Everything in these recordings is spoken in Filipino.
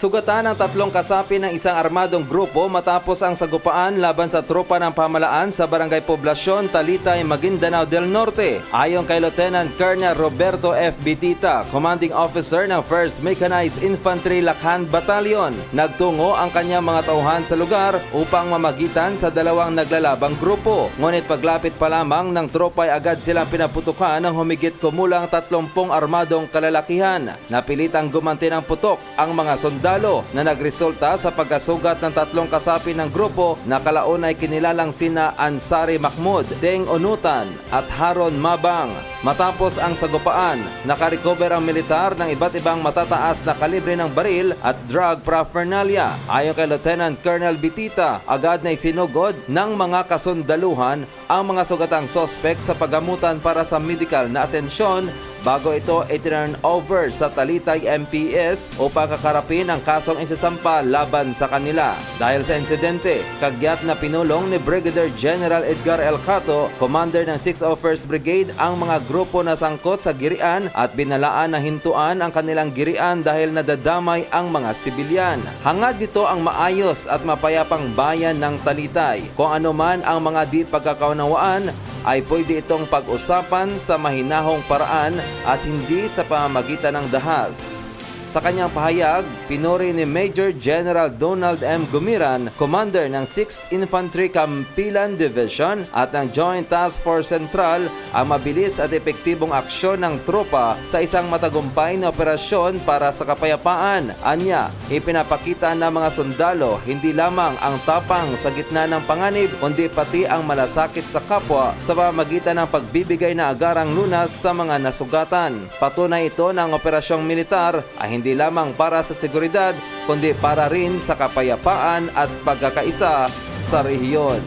Sugatan ang tatlong kasapi ng isang armadong grupo matapos ang sagupaan laban sa tropa ng pamalaan sa Barangay Poblasyon, Talitay, Maguindanao del Norte. Ayon kay Lieutenant Colonel Roberto F. Bitita, Commanding Officer ng 1st Mechanized Infantry Lakhan Battalion, nagtungo ang kanyang mga tauhan sa lugar upang mamagitan sa dalawang naglalabang grupo. Ngunit paglapit pa lamang ng tropa ay agad silang pinaputukan ng humigit kumulang 30 armadong kalalakihan. Napilitang gumanti ng putok ang mga sundalo na nagresulta sa pagkasugat ng tatlong kasapi ng grupo na kalaon ay kinilalang sina Ansari Mahmud, Deng Onutan at Haron Mabang. Matapos ang sagupaan, nakarecover ang militar ng iba't ibang matataas na kalibre ng baril at drug paraphernalia. Ayon kay Lieutenant Colonel Bitita, agad na isinugod ng mga kasundaluhan ang mga sugatang sospek sa pagamutan para sa medical na atensyon bago ito i-turn over sa Talitay MPS upang kakarapin ang kasong isasampa laban sa kanila. Dahil sa insidente, kagyat na pinulong ni Brigadier General Edgar El Cato, commander ng 601st Brigade, ang mga grupo na sangkot sa girian at binalaan na hintuan ang kanilang girian dahil nadadamay ang mga sibilyan. Hangad nito ang maayos at mapayapang bayan ng Talitay. Kung ano man ang mga di pagkakaunawaan, ay pwede itong pag-usapan sa mahinahong paraan at hindi sa pamamagitan ng dahas. Sa kanyang pahayag, pinuri ni Major General Donald M. Gumiran, commander ng 6th Infantry Campilan Division at ng Joint Task Force Central ang mabilis at epektibong aksyon ng tropa sa isang matagumpay na operasyon para sa kapayapaan. Anya, ipinapakita ng mga sundalo hindi lamang ang tapang sa gitna ng panganib kundi pati ang malasakit sa kapwa sa pamamagitan ng pagbibigay na agarang lunas sa mga nasugatan. Patunay ito ng operasyong militar ay hindi lamang para sa seguridad kundi para rin sa kapayapaan at pagkakaisa sa rehiyon.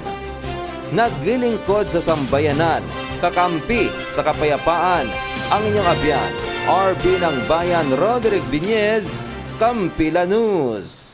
Naglilingkod sa sambayanan, kakampi sa kapayapaan, ang inyong abyan, RB ng Bayan Roderick Binez, Kampila News.